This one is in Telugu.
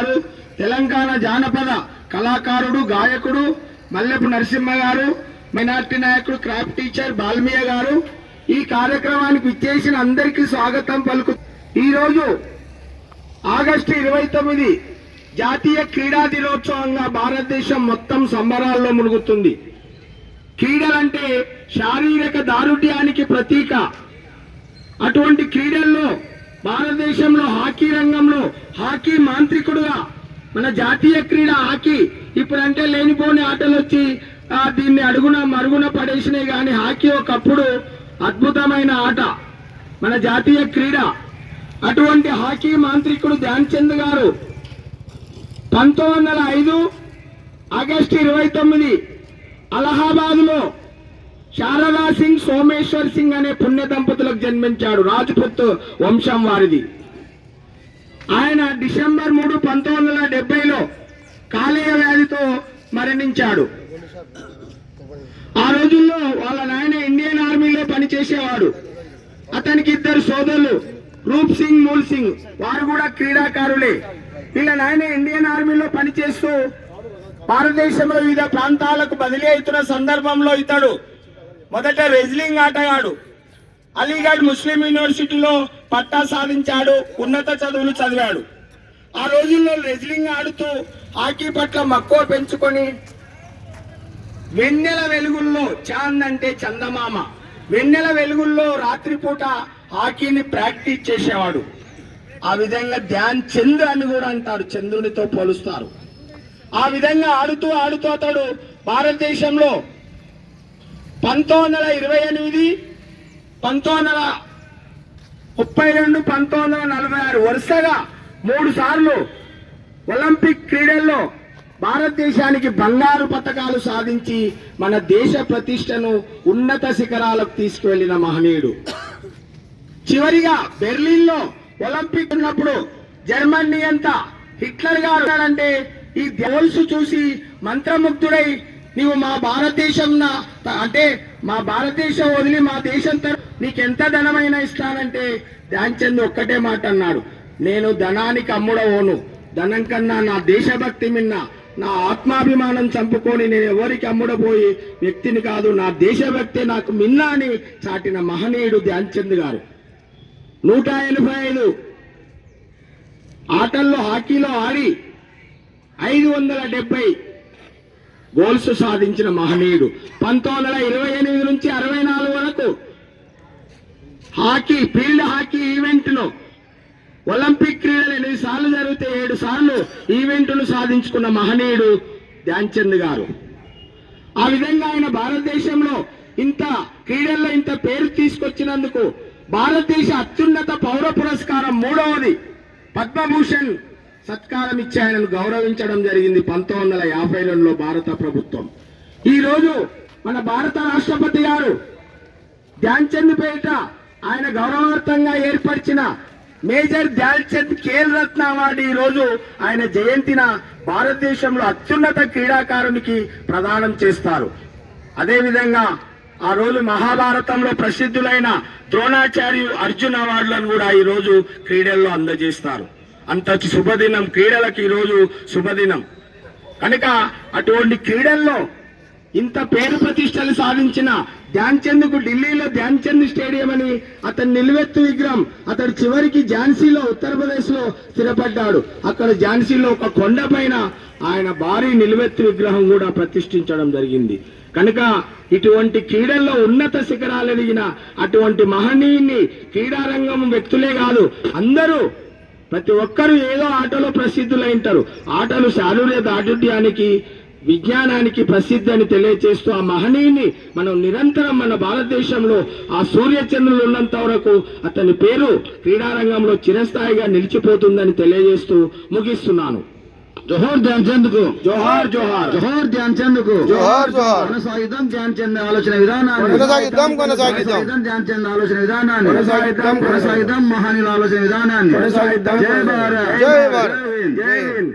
గారు తెలంగాణ జానపద కళాకారుడు గాయకుడు మల్లెపు నరసింహ గారు మైనార్టీ నాయకుడు క్రాఫ్ట్ టీచర్ బాల్మీయ గారు. ఈ కార్యక్రమానికి విచ్చేసిన అందరికీ స్వాగతం పలుకు. ఈ రోజు ఆగస్టు ఇరవై తొమ్మిది జాతీయ క్రీడా దినోత్సవంగా భారతదేశం మొత్తం సంబరాల్లో మునుగుతుంది. క్రీడలంటే శారీరక దారుఢ్యానికి ప్రతీక. అటువంటి క్రీడల్లో భారతదేశంలో హాకీ రంగంలో హాకీ మాంత్రికుడుగా మన జాతీయ క్రీడ హాకీ ఇప్పుడంటే లేనిపోని ఆటలు వచ్చి దీన్ని అడుగున మరుగున పడేసినాయి కానీ హాకీ ఒకప్పుడు అద్భుతమైన ఆట. మన జాతీయ క్రీడ. అటువంటి హాకీ మాంత్రికుడు ధ్యాన్ చంద్ గారు పంతొమ్మిది వందల ఐదు ఆగస్టు ఇరవై తొమ్మిది అలహాబాద్లో శారదా సింగ్ సోమేశ్వర్ సింగ్ అనే పుణ్య దంపతులకు జన్మించాడు రాజ్పుత్ వంశం వారిది. ఆయన డిసెంబర్ మూడు పంతొమ్మిది వందల డెబ్బైలో కాలేయ వ్యాధితో మరణించాడు. ఆ రోజుల్లో వాళ్ళ నాయన ఇండియన్ ఆర్మీలో పనిచేసేవాడు. అతనికి ఇద్దరు సోదరులు రూప్ సింగ్ మూల్ సింగ్ వారు కూడా క్రీడాకారులే. వీళ్ళ నాయన ఇండియన్ ఆర్మీలో పనిచేస్తూ భారతదేశంలో వివిధ ప్రాంతాలకు బదిలీ అవుతున్న సందర్భంలో ఇతడు మొదట రెజ్లింగ్ ఆటగాడు అలీగఢ్ ముస్లిం యూనివర్సిటీలో పట్టా సాధించాడు ఉన్నత చదువులు చదివాడు. ఆ రోజుల్లో రెజ్లింగ్ ఆడుతూ హాకీ పట్ల మక్కువ పెంచుకొని వెన్నెల వెలుగుల్లో చాంద్ అంటే చందమామ. వెన్నెల వెలుగుల్లో రాత్రిపూట హాకీని ప్రాక్టీస్ చేసేవాడు. ఆ విధంగా ధ్యాన్ చంద్ అని కూడా అంటారు చంద్రునితో పోలుస్తారు. ఆ విధంగా ఆడుతూ ఆడుతూ అతడు భారతదేశంలో పంతొమ్మిది వందల ఇరవై ఎనిమిది పంతొమ్మిది వందల ముప్పై రెండు పంతొమ్మిది వందల నలభై ఆరు వరుసగా మూడు సార్లు ఒలింపిక్ క్రీడల్లో భారతదేశానికి బంగారు పతకాలు సాధించి మన దేశ ప్రతిష్టను ఉన్నత శిఖరాలకు తీసుకువెళ్ళిన మహనీయుడు. చివరిగా బెర్లిన్లో ఒలింపిక్ ఉన్నప్పుడు జర్మనీ అంతా హిట్లర్ గారు అంటే ఈ గోల్స్ చూసి మంత్రముగ్ధుడై నీవు మా భారతదేశం నా- అంటే మా భారతదేశం వదిలి మా దేశం తర- నీకెంత ధనమైనా ఇస్తానంటే ధ్యాన్ చంద్ ఒక్కటే మాట అన్నాడు. నేను ధనానికి అమ్ముడవోను. ధనం కన్నా నా దేశభక్తి మిన్న నా ఆత్మాభిమానం చంపుకొని నేను ఎవరికి అమ్ముడపోయి వ్యక్తిని కాదు నా దేశభక్తి నాకు మిన్న అని చాటిన మహనీయుడు ధ్యాన్ చంద్ గారు. నూట ఎనభై ఐదు ఆటల్లో హాకీలో ఆడి ఐదు వందల డెబ్బై గోల్స్ సాధించిన మహనీయుడు. పంతొమ్మిది వందల ఇరవై ఎనిమిది నుంచి అరవై నాలుగు వరకు హాకీ ఫీల్డ్ హాకీ ఈవెంట్లో ఒలింపిక్ క్రీడలు ఎనిమిది సార్లు జరిగితే ఏడు సార్లు ఈవెంట్ను సాధించుకున్న మహనీయుడు ధ్యాన్చంద్ గారు. ఆ విధంగా ఆయన భారతదేశంలో ఇంత క్రీడల్లో ఇంత పేరు తీసుకొచ్చినందుకు భారతదేశ అత్యున్నత పౌర పురస్కారం మూడవది పద్మభూషణ్ సత్కారం ఇచ్చి ఆయనను గౌరవించడం జరిగింది పంతొమ్మిది వందల యాభై రెండులో భారత ప్రభుత్వం. ఈ రోజు మన భారత రాష్ట్రపతి గారు ధ్యాన్చంద్ పేట ఆయన గౌరవార్థంగా ఏర్పరిచిన మేజర్ ధ్యాన్చంద్ ఖేల్ రత్న అవార్డు ఈ రోజు ఆయన జయంతిన భారతదేశంలో అత్యున్నత క్రీడాకారునికి ప్రదానం చేస్తారు. అదేవిధంగా ఆ రోజు మహాభారతంలో ప్రసిద్ధులైన ద్రోణాచార్యు అర్జున్ అవార్డులను కూడా ఈ రోజు క్రీడల్లో అందజేస్తారు. అంత శుభదినం క్రీడలకు ఈరోజు శుభదినం. కనుక అటువంటి క్రీడల్లో ఇంత పేరు ప్రతిష్టలు సాధించిన ధ్యాన్ ఢిల్లీలో ధ్యాన్ చంద్ స్టేడియం అని అతని నిలువెత్తు విగ్రహం అతడు చివరికి ఝాన్సీలో ఉత్తరప్రదేశ్లో స్థిరపడ్డాడు. అక్కడ ఝాన్సీలో ఒక కొండ ఆయన భారీ నిలువెత్తు విగ్రహం కూడా ప్రతిష్ఠించడం జరిగింది. కనుక ఇటువంటి క్రీడల్లో ఉన్నత శిఖరాలు ఎదిగిన అటువంటి మహనీయుని క్రీడారంగం వ్యక్తులే కాదు అందరూ ప్రతి ఒక్కరూ ఏదో ఆటలో ప్రసిద్ధులైంటారు ఆటలు శారీరక దారుఢ్యానికి విజ్ఞానానికి ప్రసిద్ధి అని తెలియజేస్తూ ఆ మహనీయుని మనం నిరంతరం మన భారతదేశంలో ఆ సూర్యచంద్రులు ఉన్నంత వరకు అతని పేరు క్రీడారంగంలో చిరస్థాయిగా నిలిచిపోతుందని తెలియజేస్తూ ముగిస్తున్నాను. జోహర్ ధ్యాన్ చంద్కు జోహార్ జోహార్. జోహర్ ధ్యాన్ చంద్కు జోహార్ జోహార్. కొనసాగిద్దాం ధ్యాన్ చంద్ ఆలోచన విధానాన్ని. కొనసాగిద్దాం కొనసాగిద్దాం. ధ్యాన్ చంద్ ఆలోచన విధానాన్ని. కొనసాగిద్దాం, కొనసాగిద్దాం మహానీయుల ఆలోచన విధానాన్ని. కొనసాగిద్దాం, జై భారత్. జై భారత్. జై హింద్. జై హింద్.